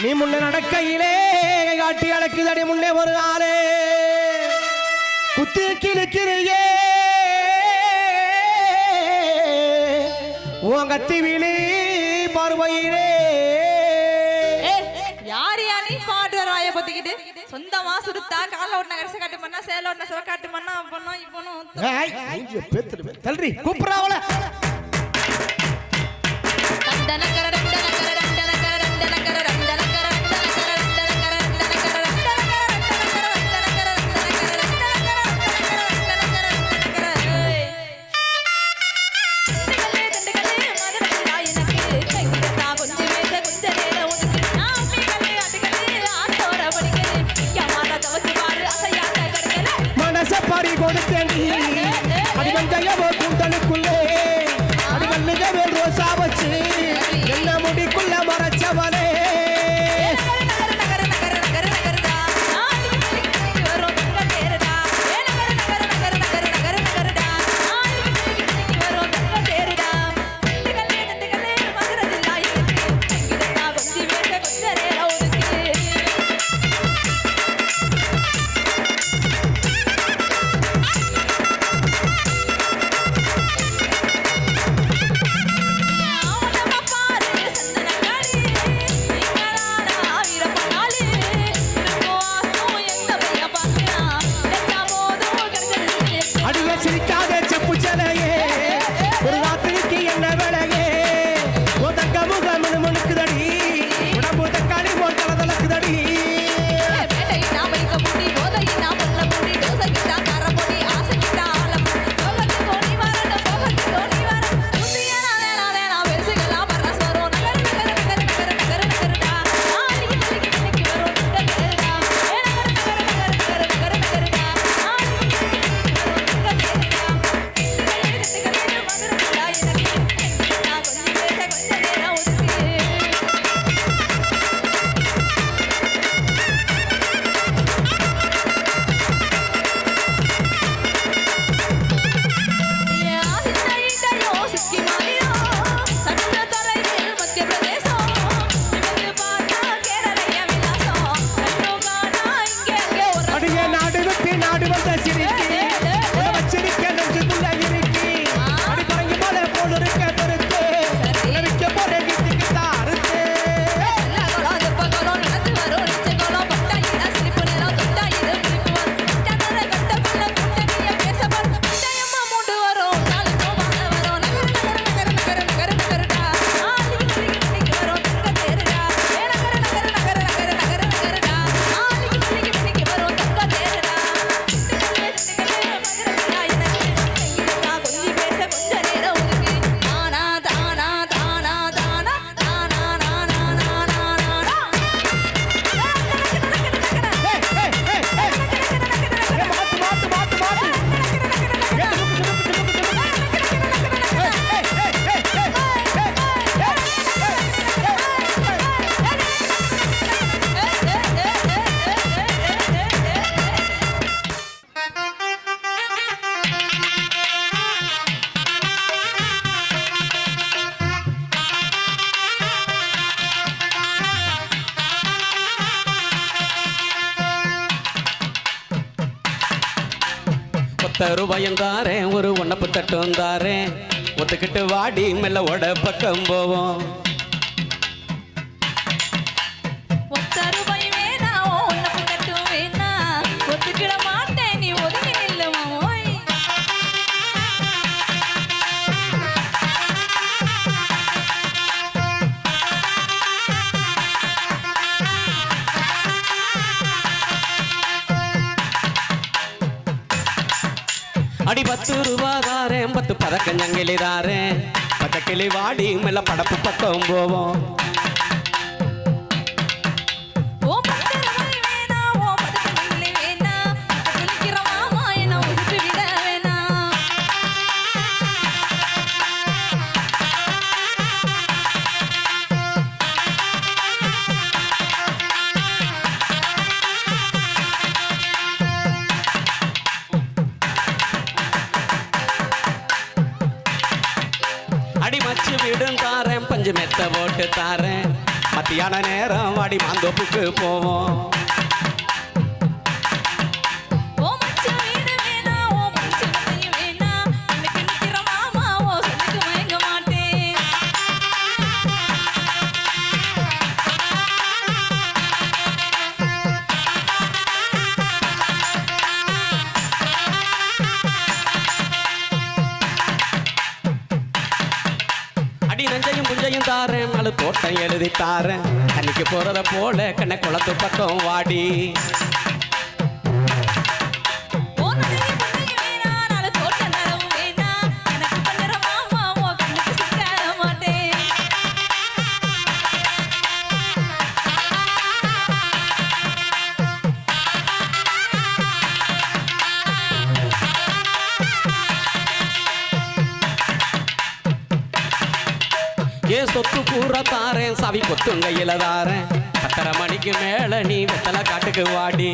நீ முன்ன நடக்கையிலே காட்டி அடக்குதடி முன்னே ஒரு ஆளே. குத்து கிழிக்கிறியே உன் கத்தி விழி பார்வையிலே. யார் யார் நீ பாட்டு வர வாய சொந்தமா சுடுத்தா கால ஒட்டின கரிசை காட்டு பண்ணா சேல ஒட்டின சிவ காட்டு பண்ணா பண்ணா இப்பனும் தல்றி கூப்பிடுறாவல தண்டன கரட தருபயம் தாரேன் ஒரு உன்னப்பு தட்டும் தாரேன் ஒத்துக்கிட்டு வாடி மெல்ல ஓட பக்கம் போவோம். அடி பத்து ரூபாதாரே பத்து பதக்கம் ஜங்கிலிதாரே பச்சக்கிளி வாடி மேல படப்பு பக்கம் போவோம். தாரேன் மத்தியான நேரம் வாடி மாந்தோப்புக்கு போவோம். அடி நஞ்சையும் புஞ்சையும் தாரேன் நாலு தோட்டம் எழுதி தாரேன் அன்னைக்கு போறத போல கண்ண குளத்து பக்கம் வாடி. சொத்து பூரா தாரேன். சாவி கொத்துங்கையில தாரேன் பத்தரை மணிக்கு மேல நீ வெத்தலை காட்டுக்கு வாடி.